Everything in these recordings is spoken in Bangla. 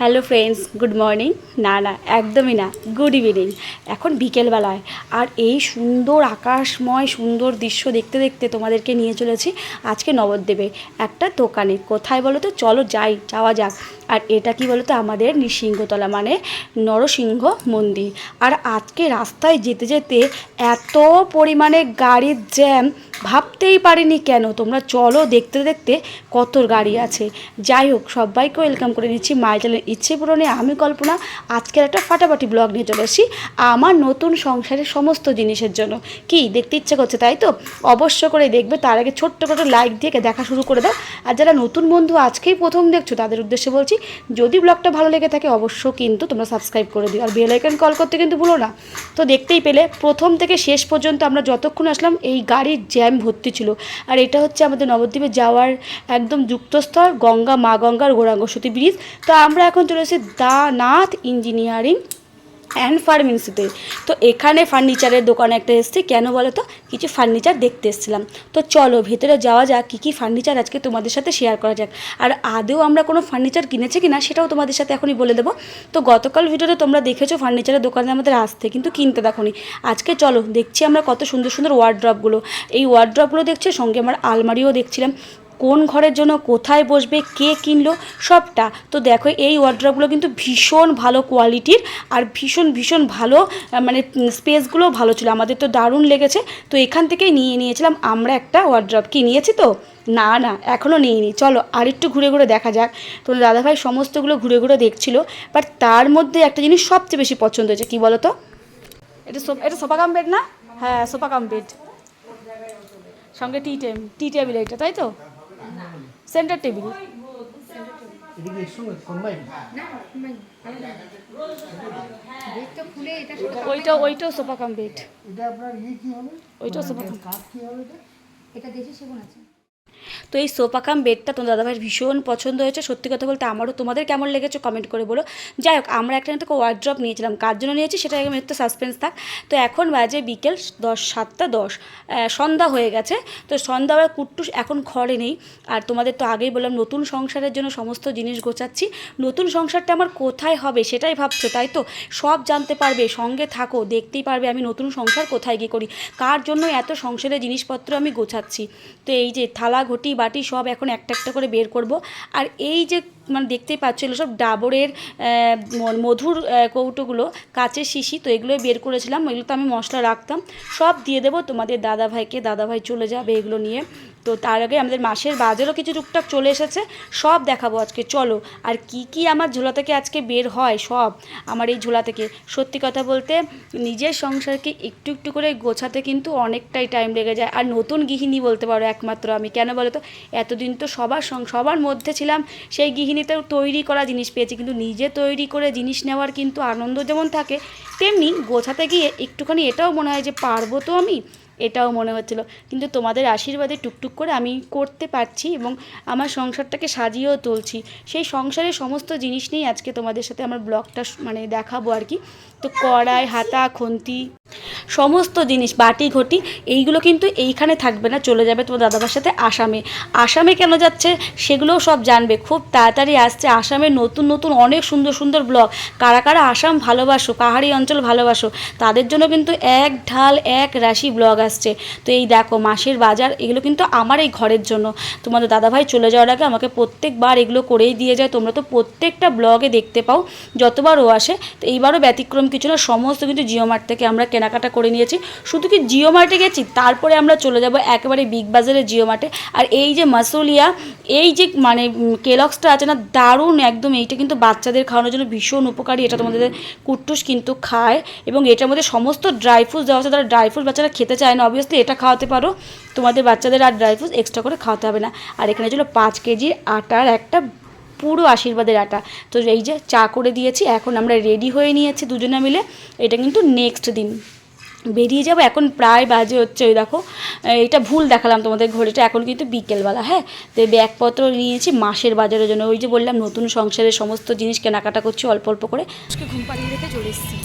হ্যালো ফ্রেন্ডস গুড মর্নিং না না, একদমই না গুড ইভিনিং এখন বিকেলবেলায়, আর এই সুন্দর আকাশময় সুন্দর দৃশ্য দেখতে দেখতে তোমাদেরকে নিয়ে চলেছি আজকে নবদ্বীপে, একটা দোকানে। কোথায় বলো তো? চলো যাই, যাওয়া যাক। আর এটা কি বলো তো আমাদের নৃসিংহতলা মানে নরসিংহ মন্দির। আর আজকে রাস্তায় যেতে যেতে এত পরিমাণে গাড়ির জ্যাম, ভাবতেই পারিনি কেন? তোমরা চলো দেখতে দেখতে কত গাড়ি আছে। যাই হোক, সবাইকে ওয়েলকাম করে নিচ্ছি মাইটালের ইচ্ছে পূরণে আমি কল্পনা। আজকের একটা ফাটাফাটি ব্লগ নিয়ে চলে এসেছি আমার নতুন সংসারের সমস্ত জিনিসের জন্য। কি, দেখতে ইচ্ছে করছে তাই তো? অবশ্য করে দেখবে, তার আগে ছোট্ট করে লাইক দিয়ে দেখা শুরু করে দাও। আর যারা নতুন বন্ধু আজকেই প্রথম দেখছ, তাদের উদ্দেশ্যে বলছি যদি ব্লগটা ভালো লেগে থাকে অবশ্য কিন্তু তোমরা সাবস্ক্রাইব করে দিও। আর বেল আইকন কল করতে কিন্তু ভুলো না। তো দেখতেই পেলে, প্রথম থেকে শেষ পর্যন্ত আমরা যতক্ষণ আসলাম, এই গাড়ির জ্যাম ভর্তি ছিল। আর এটা হচ্ছে আমাদের নবদ্বীপে যাওয়ার একদম যুক্তস্থল, গঙ্গা, মা গঙ্গার গৌরাঙ্গসতী ব্রিজ তো আমরা এখন চলে এসেছি দা নাথ ইঞ্জিনিয়ারিং অ্যান্ড ফার্মেন্সিতে তো এখানে ফার্নিচারের দোকানে একটা এসেছি, কেন বলো তো? কিছু ফার্নিচার দেখতে এসছিলাম। তো চলো, ভেতরে যাওয়া যাক, কী কী ফার্নিচার আজকে তোমাদের সাথে শেয়ার করা যাক। আর আদেও আমরা কোনো ফার্নিচার কিনেছি কিনা, সেটাও তোমাদের সাথে এখনই বলে দেবো। তো গতকাল ভিডিওতে তোমরা দেখেছ ফার্নিচারের দোকানে আমাদের আসতে কিন্তু কিনতে দেখোনি। আজকে চলো, দেখছি আমরা কত সুন্দর সুন্দর ওয়ার্ড্রপগুলো এই ওয়ার্ড্রপগুলো দেখছি, সঙ্গে আমার আলমারিও দেখছিলাম। কোন ঘরের জন্য কোথায় বসবে, কে কিনলো, সবটা। তো দেখো, এই ওয়ার্ড্রপগুলো কিন্তু ভীষণ ভালো কোয়ালিটির আর ভীষণ ভীষণ ভালো মানে স্পেসগুলো ভালো ছিল। আমাদের তো দারুণ লেগেছে। তো এখান থেকেই নিয়ে নিয়েছিলাম। আমরা একটা ওয়ার্ড্রপ কি নিয়েছি তো? না না এখনও নিইনি। চলো আর একটু ঘুরে ঘুরে দেখা যাক। তো দাদাভাই সমস্তগুলো ঘুরে ঘুরে দেখছিল। বাট তার মধ্যে একটা জিনিস সবচেয়ে বেশি পছন্দ হয়েছে, কী বলো তো? এটা এটা সোফা কাম বেড না? হ্যাঁ সোফা কাম বেড সঙ্গে টি টেম টি টেবিল এটা, তাই তো? সেন্টার টেবিল ওইটা ওইটাও সোফা কাম বেড আপনার কি হবে? ওইটাও সোফা কাম কাঠ কি হবে এটা? এটা দেশি সেগুন আছে তো এই সোফা কাম বেডটা তোমার দাদাভাইয়ের ভীষণ পছন্দ হয়েছে। সত্যি কথা বলতে আমারও তোমাদের কেমন লেগেছে কমেন্ট করে বলো। যাই হোক, আমরা একটা না ওয়ার্ড্রপ নিয়েছিলাম। কার জন্য নিয়েছি সেটা একটু সাসপেন্স থাক। তো এখন বাজে বিকেল দশ, সাতটা দশ। সন্ধ্যা হয়ে গেছে। তো সন্ধ্যা আবার কুট্টুস এখন ঘরে নেই। আর তোমাদের তো আগেই বললাম, নতুন সংসারের জন্য সমস্ত জিনিস গোছাচ্ছি। নতুন সংসারটা আমার কোথায় হবে সেটাই ভাবছ, তাই তো? সব জানতে পারবে, সঙ্গে থাকো, দেখতেই পারবে আমি নতুন সংসার কোথায় গিয়ে করি। কার জন্য এত সংসারের জিনিসপত্র আমি গোছাচ্ছি? তো এই যে থালা ঘটি বাটি সব এখন একটা একটা করে বের করব। আর এই যে মানে দেখতেই পাচ্ছ এগুলো সব ডাবরের মধুর কৌটোগুলো, কাচের শিশি, তো এগুলো বের করেছিলাম, এগুলো তো আমি মশলা রাখতাম। সব দিয়ে দেবো তোমাদের দাদাভাইকে, দাদাভাই চলে যাবে এগুলো নিয়ে। তো তার আগে আমাদের মাসের বাজারও কিছু টুকটাক চলে এসেছে, সব দেখাবো আজকে, চলো। আর কি কি আমার ঝোলা থেকে আজকে বের হয়, সব আমার এই ঝোলা থেকে। সত্যি কথা বলতে, নিজের সংসারকে একটু একটু করে গোছাতে কিন্তু অনেকটাই টাইম লেগে যায়। আর নতুন গৃহিণী বলতে পারো একমাত্র আমি। কেন বলো তো? এতদিন তো সবার সবার মধ্যে ছিলাম, সেই গৃহিণীতেও তৈরি করা জিনিস পেয়েছি, কিন্তু নিজে তৈরি করে জিনিস নেওয়ার কিন্তু আনন্দ যেমন থাকে, তেমনি গোছাতে গিয়ে একটুখানি এটাও মনে হয় যে পারব তো আমি। এটাও মনে হচ্ছিল। কিন্তু তোমাদের আশীর্বাদে টুকটুক করে আমি করতে পারছি এবং আমার সংসারটাকে সাজিয়েও তুলছি। সেই সংসারের সমস্ত জিনিস নিয়েই আজকে তোমাদের সাথে আমার ব্লগটা মানে দেখাবো আর কি। তো কড়াই, হাতা, খুন্তি, সমস্ত জিনিস, বাটি, ঘটি, এইগুলো কিন্তু এইখানে থাকবে না, চলে যাবে তোমার দাদাবার সাথে আসামে। আসামে কেন যাচ্ছে সেগুলোও সব জানবে। খুব তাড়াতাড়ি আসছে আসামের নতুন নতুন, অনেক সুন্দর সুন্দর ব্লগ। কারা কারা আসাম ভালোবাসো পাহাড়ি অঞ্চল ভালোবাসো, তাদের জন্য কিন্তু এক ঢাল, এক রাশি ব্লগ আসছে। তো এই দেখো, মাসের বাজার, এগুলো কিন্তু আমার এই ঘরের জন্য। তোমাদের দাদাভাই চলে যাওয়ার আগে আমাকে প্রত্যেকবার এগুলো করেই দিয়ে যায়। তোমরা তো প্রত্যেকটা ব্লগে দেখতে পাও, যতবার ও আসে। তো এইবারও ব্যতিক্রম কিছু না, সমস্ত কিন্তু জিও মার্ট থেকে আমরা কেনাকাটা করে নিয়েছি। শুধু কি জিও মার্টে গেছি? তারপরে আমরা চলে যাব একেবারে বিগ বাজারে জিও মার্টে। আর এই যে মাসুলিয়া, এই যে মানে কেলক্সটা আছে না, দারুণ একদম। এইটা কিন্তু বাচ্চাদের খাওয়ানোর জন্য ভীষণ উপকারী। এটা তোমাদের কুট্টুস কিন্তু খায় এবং এটার মধ্যে সমস্ত ড্রাই ফ্রুটস দেওয়া আছে। তারা ড্রাই ফ্রুট বাচ্চারা খেতে চায় না অবভিয়াসলি এটা খাওয়াতে পারো। তোমাদের বাচ্চাদের আর ড্রাই ফ্রুটস এক্সট্রা করে খাওয়াতে হবে না। আর এখানে ছিল পাঁচ কেজি আটার একটা পুরো আশীর্বাদের আটা। তো এই যে চা করে দিয়েছি, এখন আমরা রেডি হয়ে নিয়েছি দুজনে মিলে। এটা কিন্তু নেক্সট দিন। বেরিয়ে যাব, এখন প্রায় বাজে হচ্ছে ওই দেখো। এটা ভুল দেখালাম তোমাদের ঘড়িটা, এখন কিন্তু বিকেলবেলা হ্যাঁ? তো ব্যাগপত্র নিয়েছি মাসের বাজারের জন্য। ওই যে বললাম, নতুন সংসারের সমস্ত জিনিস কেনাকাটা করছি অল্প অল্প করে। ঘুম পাড়িয়ে রেখে চলে এসেছি।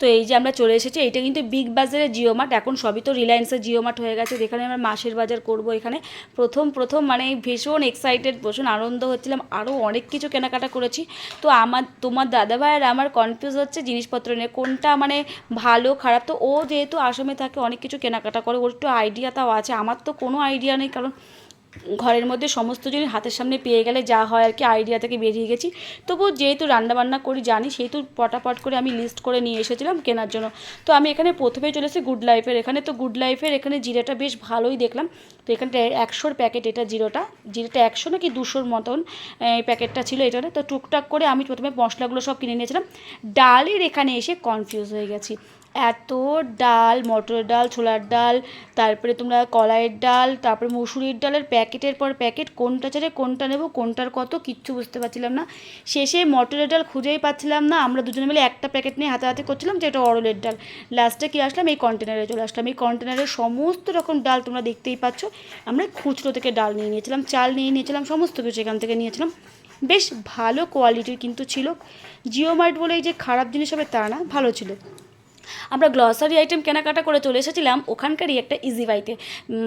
তো এই যে আমরা চলে এসেছি, এইটা কিন্তু বিগ বাজারের জিও মার্ট। এখন সবই তো রিলায়েন্সের জিও মার্ট হয়ে গেছে। যেখানে আমরা মাসের বাজার করব এখানে। প্রথম প্রথম মানে ভীষণ এক্সাইটেড ভীষণ আনন্দ হচ্ছিলাম। আরও অনেক কিছু কেনাকাটা করেছি। তো আমার, তোমার দাদাভাই আর আমার কনফিউজ হচ্ছে জিনিসপত্র নিয়ে। কোনটা মানে ভালো, খারাপ? তো ও যেহেতু আসামে থাকে, অনেক কিছু কেনাকাটা করে। ওর একটু আইডিয়া তাও আছে। আমার তো কোনো আইডিয়া নেই, কারণ ঘরের মধ্যে সমস্ত জিনিস হাতের সামনে পেয়ে গেলে যা হয় আর কি আইডিয়া থেকে বেরিয়ে গেছি। তবুও যেহেতু রান্নাবান্না করি জানি, সেহেতু পটাপট করে আমি লিস্ট করে নিয়ে এসেছিলাম কেনার জন্য। তো আমি এখানে প্রথমেই চলে এসেছি গুড লাইফের এখানে তো গুড লাইফের এখানে জিরাটা বেশ ভালোই দেখলাম। তো এখানটা একশোর প্যাকেট এটা জিরোটা। জিরোটা একশো নাকি দুশোর মতন এই প্যাকেটটা ছিল এটাতে তো টুকটাক করে আমি প্রথমে মশলাগুলো সব কিনে নিয়েছিলাম। ডালের এখানে এসে কনফিউজ হয়ে গেছি। এত ডাল মটর ডাল, ছোলার ডাল, তারপরে তোমরা কলাইয়ের ডাল, তারপরে মুসুরির ডালের প্যাকেটের পর প্যাকেট, কোনটা ছেড়ে কোনটা নেব, কোনটার কত, কিচ্ছু বুঝতে পারছিলাম না। শেষে মটরের ডাল খুঁজেই পাচ্ছিলাম না, আমরা দুজনে মিলে একটা প্যাকেট নিয়ে হাতাহাতি করছিলাম যে এটা অরলের ডাল। লাস্টে কি আসলাম, এই কন্টেনারে চলে আসলাম। এই কন্টেনারে সমস্ত রকম ডাল তোমরা দেখতেই পাচ্ছ। আমরা খুচরো থেকে ডাল নিয়ে নিয়েছিলাম, চাল নিয়ে নিয়েছিলাম, সমস্ত কিছু এখান থেকে নিয়েছিলাম। বেশ ভালো কোয়ালিটির কিন্তু ছিল। জিও মার্ট বলে এই যে খারাপ জিনিস হবে তা না, ভালো ছিল। আমরা গ্লসারি আইটেম কেনাকাটা করে চলে এসেছিলাম ওখানকারই একটা ইজিবাইতে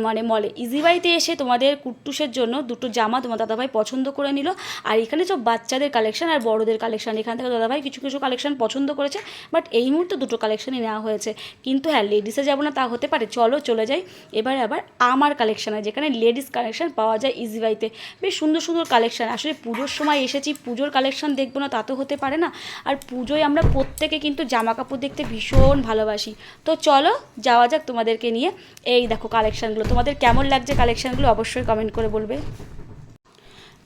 মানে মলে ইজিবাইতে এসে তোমাদের কুট্টুসের জন্য দুটো জামা তোমার দাদাভাই পছন্দ করে নিল। আর এখানে সব বাচ্চাদের কালেকশন আর বড়দের কালেকশন এখান থেকে দাদাভাই কিছু কিছু কালেকশন পছন্দ করেছে বাট এই মুহূর্তে দুটো কালেকশনই নেওয়া হয়েছে। কিন্তু হ্যাঁ লেডিসে যাব না, তা হতে পারে। চলো, চলে যাই। এবার আবার আমার কালেকশানে যেখানে লেডিস কালেকশন পাওয়া যায় ইজিবাইতে বেশ সুন্দর সুন্দর কালেকশন আসলে পুজোর সময় এসেছি, পুজোর কালেকশন দেখব না, তা তো হতে পারে না। আর পুজোয় আমরা প্রত্যেকে কিন্তু জামা কাপড় দেখতে ভীষণ ভালোবাসি। তো চলো, যাওয়া যাক তোমাদেরকে নিয়ে। এই দেখো কালেকশানগুলো তোমাদের কেমন লাগছে কালেকশানগুলো অবশ্যই কমেন্ট করে বলবে।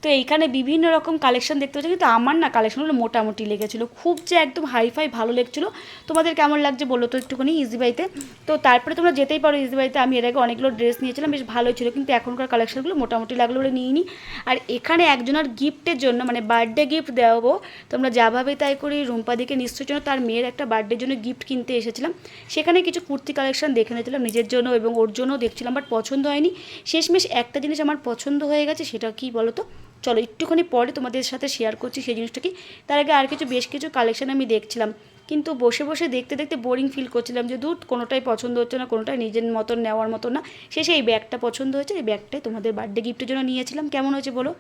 তো এইখানে বিভিন্ন রকম কালেকশন দেখতে পাচ্ছি, কিন্তু আমার না কালেকশনগুলো মোটামুটি লেগেছিলো। খুব যে একদম হাইফাই ভালো লেগেছিলো। তোমাদের কেমন লাগছে বলো তো একটুখানি ইজি বাইতে তো। তারপরে তোমরা যেতেই পারো ইজি বাইতে আমি এর আগে অনেকগুলো ড্রেস নিয়েছিলাম, বেশ ভালোই ছিল, কিন্তু এখনকার কালেকশনগুলো মোটামুটি লাগল বলে নিয়ে নিই আর এখানে একজনের গিফটের জন্য মানে বার্থডে গিফট দেওয়াবো তোমরা যাভাবে তাই করি রুম্পাদিকে নিশ্চয় জন্য তার মেয়ের একটা বার্থডের জন্য গিফট কিনতে এসেছিলাম। সেখানে কিছু কুর্তি কালেকশন দেখে নিয়েছিলাম, নিজের জন্য এবং ওর জন্যও দেখছিলাম বাট পছন্দ হয়নি। শেষমেশ একটা জিনিস আমার পছন্দ হয়ে গেছে, সেটা কি বলো তো? চলো, একটুখানি পরে তোমাদের সাথে শেয়ার করছি সেই জিনিসটা কি তার আগে আর কিছু, বেশ কিছু কালেকশান আমি দেখছিলাম। কিন্তু বসে বসে দেখতে দেখতে বোরিং ফিল করছিলাম যে দূর কোনোটাই পছন্দ হচ্ছে না, কোনোটাই নিজের মতন নেওয়ার মতো না। শেষে এই ব্যাগটা পছন্দ হয়েছে, এই ব্যাগটাই তোমাদের বার্থডে গিফটের জন্য নিয়েছিলাম। কেমন হয়েছে বলো?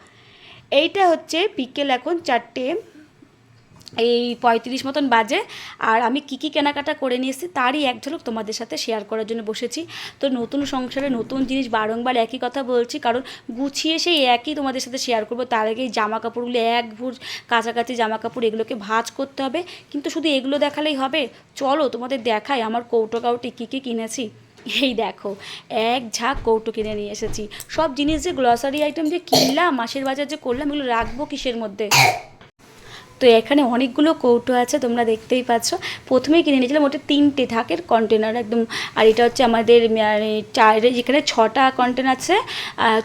এইটা হচ্ছে বিকেল এখন চারটে। এই পঁয়ত্রিশ মতন বাজে আর আমি কী কী কেনাকাটা করে নিয়ে এসেছি তারই এক ঝলক তোমাদের সাথে শেয়ার করার জন্য বসেছি। তো নতুন সংসারে নতুন জিনিস বারংবার একই কথা বলছি, কারণ গুছিয়ে সেই একই তোমাদের সাথে শেয়ার করব। তার আগে জামা কাপড়গুলো এক ভুর কাছাকাছি জামা কাপড় এগুলোকে ভাজ করতে হবে। কিন্তু শুধু এগুলো দেখালেই হবে? চলো তোমাদের দেখাই আমার কৌটো কাউটি কী কী কিনেছি। এই দেখো, এক ঝাঁক কৌটো কিনে নিয়ে এসেছি। সব জিনিস যে গ্লসারি আইটেম যে কিনলাম, মাসের বাজার যে করলাম, এগুলো রাখব কিসের মধ্যে? তো এখানে অনেকগুলো কৌটো আছে, তোমরা দেখতেই পাচ্ছ। প্রথমেই কিনে নিয়েছিলাম ওটা তিনটে থাকের কন্টেনার একদম, আর এটা হচ্ছে আমাদের মানে চারে যেখানে ছটা কন্টেনার আছে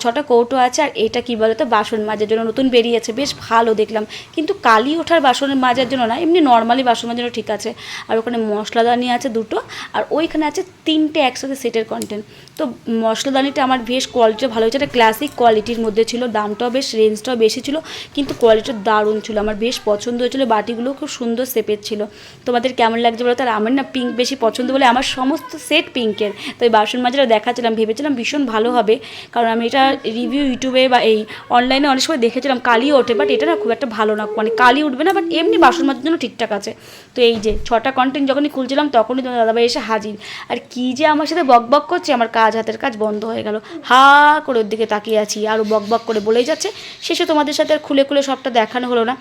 ছটা কৌটো আছে, আর এটা কি বলতো, বাসন মাজার জন্য নতুন বেরিয়েছে, বেশ ভালো দেখলাম। কিন্তু কালি ওঠার বাসন মাজার জন্য না, এমনি নর্মালি বাসন মাজার জন্য ঠিক আছে। আর ওখানে মশলাদানি আছে দুটো, আর ওইখানে আছে তিনটে একসাথে সেটের কন্টেন্ট তো মশলাদানিটা আমার বেশ কোয়ালিটিটা ভালো হয়েছে এটা ক্লাসিক কোয়ালিটির মধ্যে ছিল, দামটাও বেশ রেঞ্জটাও বেশি ছিল, কিন্তু কোয়ালিটিটা দারুণ ছিল, আমার বেশ পছন্দ হয়েছিল বাটিগুলো খুব সুন্দর শেপের ছিল। তোমাদের কেমন লাগছে বলো? তার আমার না পিঙ্ক বেশি পছন্দ বলে আমার সমস্ত সেট পিঙ্কের তো এই বাসন মাজারা দেখাচ্ছিলাম, ভেবেছিলাম ভীষণ ভালো হবে। কারণ আমি এটা রিভিউ ইউটিউবে বা এই অনলাইনে অনেক সময় দেখেছিলাম কালি ওঠে বাট এটা না খুব একটা ভালো না। মানে কালি উঠবে না বাট এমনি বাসন মাজার জন্য ঠিকঠাক আছে। তো এই যে ছটা কন্টেন্ট যখনই খুলছিলাম, তখনই তোমার দাদাভাই এসে হাজির। আর কি যে আমার সাথে বক বক করছে, আমার কাজ হাতের কাজ বন্ধ হয়ে গেল। হা করে ওর দিকে তাকিয়ে আছি আরও বক বক করে বলেই যাচ্ছে। শেষে তোমাদের সাথে আর খুলে খুলে সবটা দেখানো হলো না।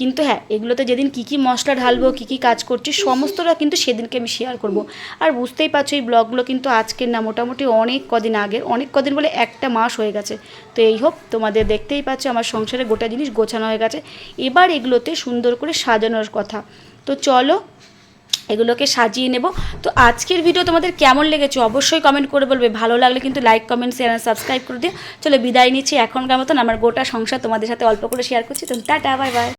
কিন্তু হ্যাঁ এগুলোতে যেদিন কী কী মশলা ঢালবো, কী কী কাজ করছি, সমস্তটা কিন্তু সেদিনকে আমি শেয়ার করব। আর বুঝতেই পারছ এই ব্লগগুলো কিন্তু আজকের না, মোটামুটি অনেক কদিন আগের, অনেক কদিন বলে একটা মাস হয়ে গেছে। তো এই হোক, তোমাদের দেখতেই পাচ্ছ আমার সংসারে গোটা জিনিস গোছানো হয়ে গেছে। এবার এগুলোতে সুন্দর করে সাজানোর কথা। তো চলো, এগুলোকে সাজিয়ে নেব। তো আজকের ভিডিও তোমাদের কেমন লেগেছে অবশ্যই কমেন্ট করে বলবে। ভালো লাগলে কিন্তু লাইক কমেন্ট শেয়ার আর সাবস্ক্রাইব করে দিও। চলো বিদায় নিচ্ছি এখনকার মতন। আমার গোটা সংসার তোমাদের সাথে অল্প করে শেয়ার করছি। তো টাটা বাই বাই